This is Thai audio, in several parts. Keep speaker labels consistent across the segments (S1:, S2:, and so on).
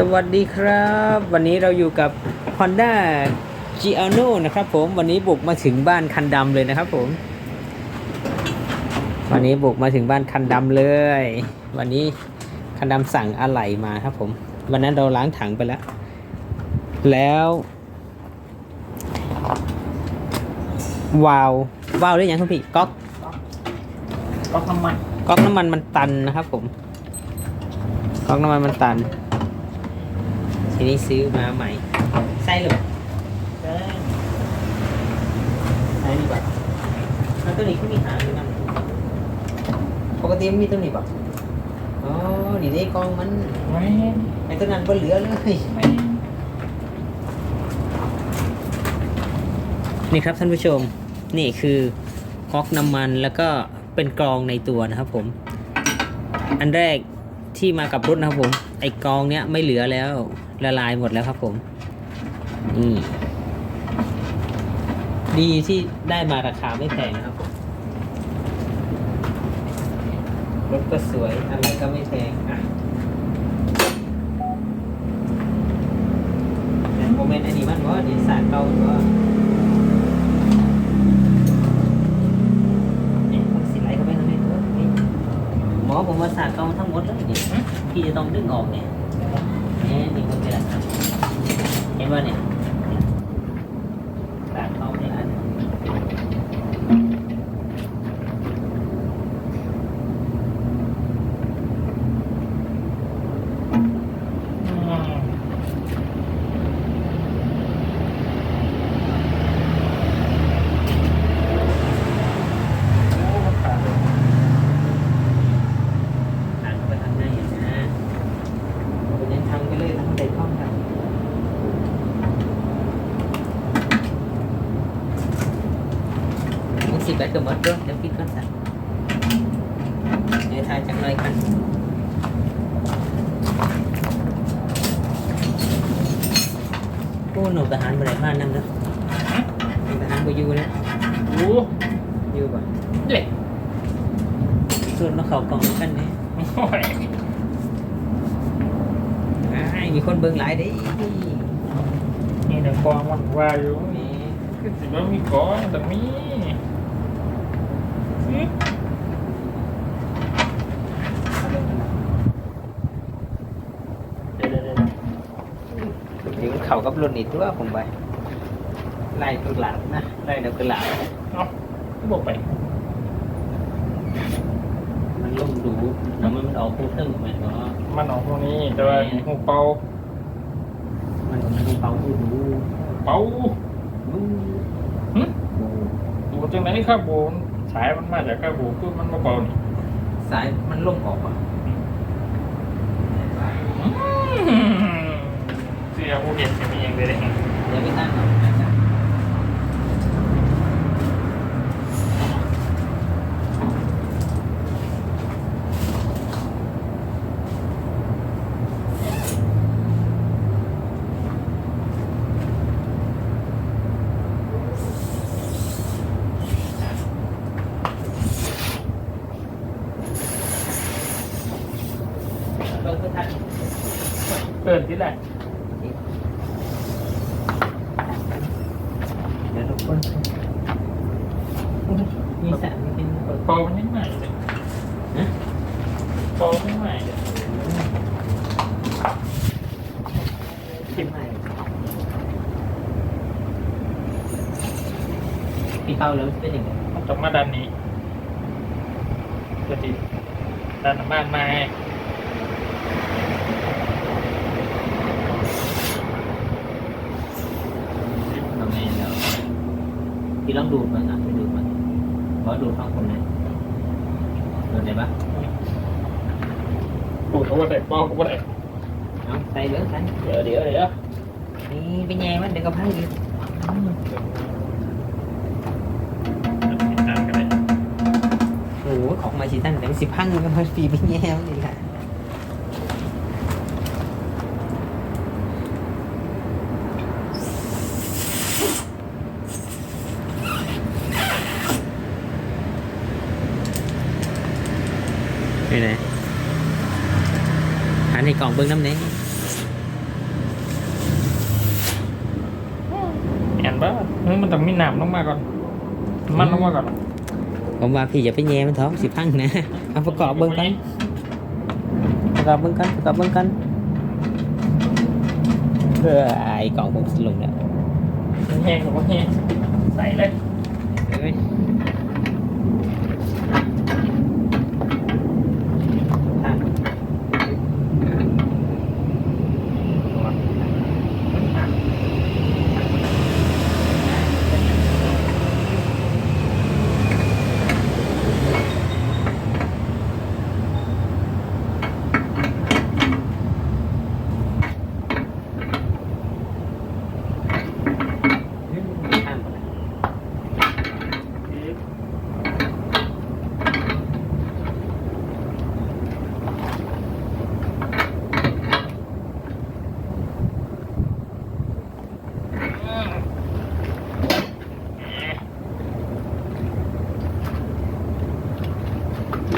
S1: สวัสดีครับ วันนี้เราอยู่กับ Honda g i a n o นะครับผมวันนี้บุกมาถึงบ้านคันดำเลยนะครับผม วันนี้บุกมาถึงบ้านคันดำเลย วันนี้คันดำสั่งอะไหล่มาครับผม วันนั้นเราล้างถังไปแล้ว แล้ววาล์ววาล์วได้ยังคุณพี่ก๊อก
S2: ก๊อกน้ำมัน
S1: ก๊อกน้ำมันมันตันนะครับผมก๊อกน้ำมันมันตัน ทีนี้ซื้อมาใหม่ใส่เลยใส่ดีกว่าแล้วตัวนี้ก็มีหางอยู่นั่นปกติมันมีตัวนี้ป่ะอ๋อดีได้กองมัน
S2: ไม่
S1: ไอ้ตัวนั้นก็เหลือเลย
S2: ไม่
S1: นี่ครับท่านผู้ชมนี่คือก๊อกน้ำมันแล้วก็เป็นกรองในตัวนะครับผม อันแรกที่มากับรถนะครับผม ไอกองเนี้ยไม่เหลือแล้วละลายหมดแล้วครับผมนี่ดีที่ได้มาราคาไม่แพงนะครับผมรถก็สวยอะไรก็ไม่แพงอะแต่โมเมนต์อันนี้มันว่าดีสารเก่าว่า เนี่ยผมสิไลเข้าไปข้างในตัวนี่หมอ ผมว่าสาดกองทั้งหมดเลยเนี่ยพี่จะต้องดึงออกเนี่ยเนี่ยนี่คนเป็นอะไรเห็นว่าเนี่ยสาดกองเนี่ยอันสาดเข้าไปข้างในนะผมยังทำไปเลยทำเด็กห้องครับมันสิบแปดกับมดด้วยเดี๋ยวปิดก่อนสักเดี๋ยวถ่ายจากหน่อยกันโอ้หนูทหารบริบ้านนั่นเนาะหนูทหารไปอยู่เนี่ย
S2: โอ้
S1: อยู่ป่ะ
S2: เหล็ก
S1: ส่วนมาเขากล่องกันเนี่ย
S2: โอ้ย
S1: อ้ายมีคนเบิ่งหลายเด้
S2: นี่เดี๋ยวกองมันว่าอยู่
S1: นี่
S2: คือสิว่ามีกองแต่มีอื้อ
S1: เดี๋ยวเดี๋ยวเดี๋ยว เดี๋ยวเขากับรุ่นนี้ตัวผมไปไล่ตัวหลังนะไล่เดี๋ยวตัวหลัง
S2: เอ้าก็บอกไป
S1: มันล่มดูแล้วมันออกคู่ตึ้งเหมือนว่า
S2: มันออกตรงนี้แต่ว่าหูเป่า
S1: มันมันมีเป่าดูดู
S2: เป่า
S1: ดู
S2: หึดูจังไหนครับโบนสายมันมาจากข้าโบคือมันมาเป่านี่
S1: สายมันล่มออกอะ
S2: อื้อ เสียผู้เห็นจะมีอย่างเดียวได้ไง
S1: เดี๋ยวไปตั้งเอาอาจารย์เบิ่งเพื่อนท่าน
S2: เปิดที่ไหน
S1: เดี๋ยวทุกคนมีสระมีเป็นคน
S2: เป่ามันยังไงเลย
S1: นะ
S2: เป่ามันยังไงเลย
S1: ขึ้นมาพี่ เป้าแล้วเป็นยังไง
S2: มันต้องมาด้านนี้ปกติด้านบ้านมาไง
S1: ทำไงแล้วพี่ลองดูดมันอะไปดูดมันขอดูดฟังคนเลยดูได้ปะ
S2: ปูดเขาว่าได้เป่าเขาว่าได้
S1: เอาใส่เหลืองใส่
S2: เดี๋ยวเดี๋ยวเดี๋ยว
S1: นี่เป็นไงมันเดี๋ยวก็พังอีก ของมาชิตันแต่สิบห้องก็มาฟีเป็นแย้มนี่แหละนี่นะหันให้กล่องเบิ้งน้ำเน้
S2: นเห็นปะมันต้องมีน้ำลงมาก่อน มันลงมาก่อน
S1: ผมว่าพี่อย่าไปแย่มันท้องสิพังนะเอาประกอบเบิ่งกันประกอบเบิ่งกันประกอบเบิ่งกันเพื่อไอ้กล่องผมสลงแล้ว
S2: มันแห้งหรือว่าแห้งใส่เลย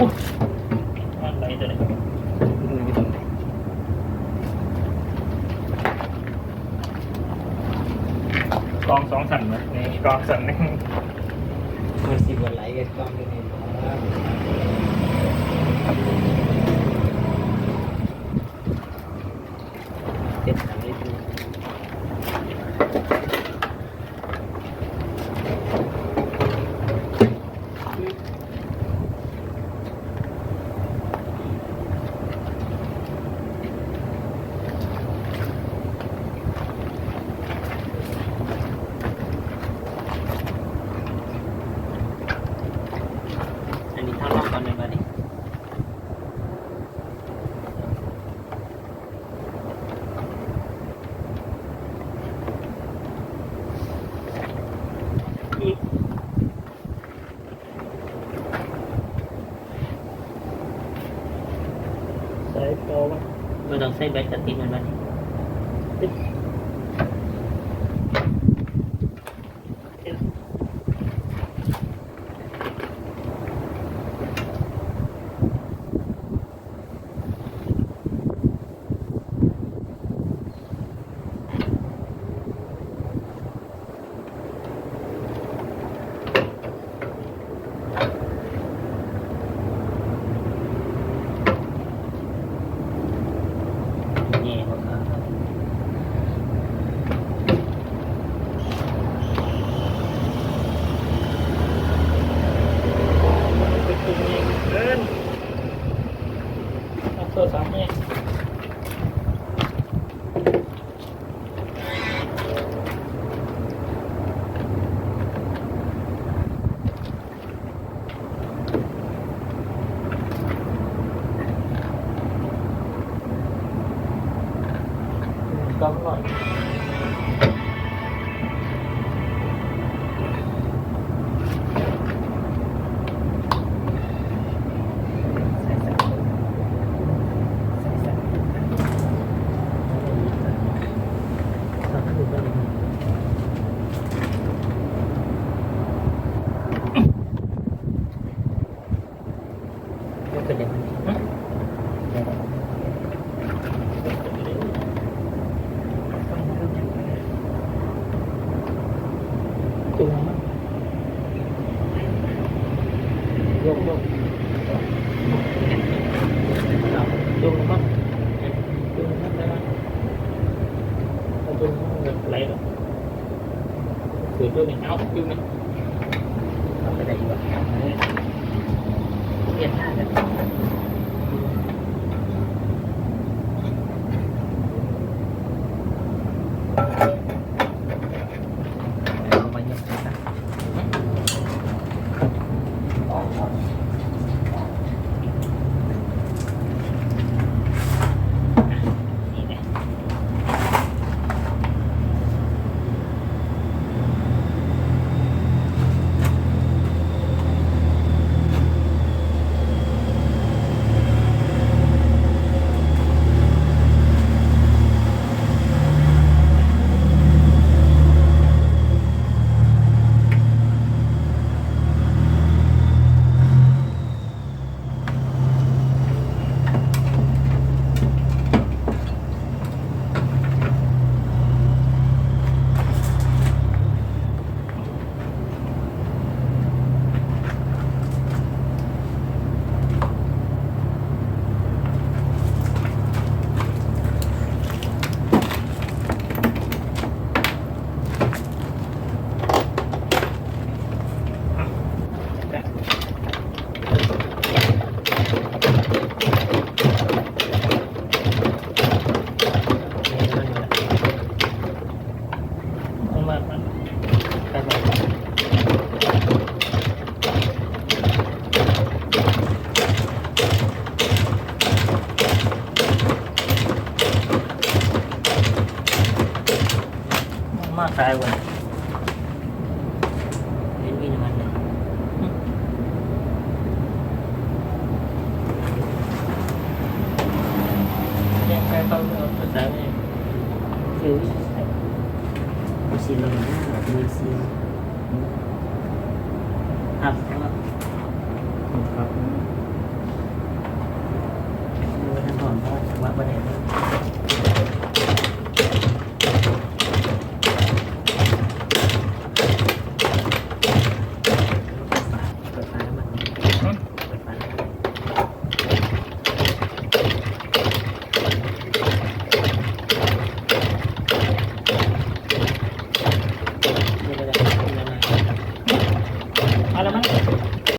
S1: อะไร
S2: ตัวนี้กองสองสั่นไหมนี่กองสั่นนึง
S1: มันสิบวันไหลกันกองยังไงบ้างเจ็บหนังนิดนึง อันนี้เท่ารอบก่อนเลยบ้านี้
S2: ใส่โปะ
S1: ไม่ต้องใบตจะติดมันบ้านี้แง่กว่าครับ
S2: เป็นตัวเองเกินเอาตัวสามเนี่ย กำหน่อย
S1: ใส่สักใส่สักทำให้ดูบ้างก็เป็นอย่างนี้จุ่มยกยกจุ่มมั้งจุ่มมั้งได้ไหมจุ่มมั้งแบบไหลหรอ คือจุ่มเนี่ยเอาจุ่มเนี่ยทำไปได้อีกแบบเปลี่ยนท่ากัน 嗯好
S2: 的嗯好的嗯
S1: เอาซีลงห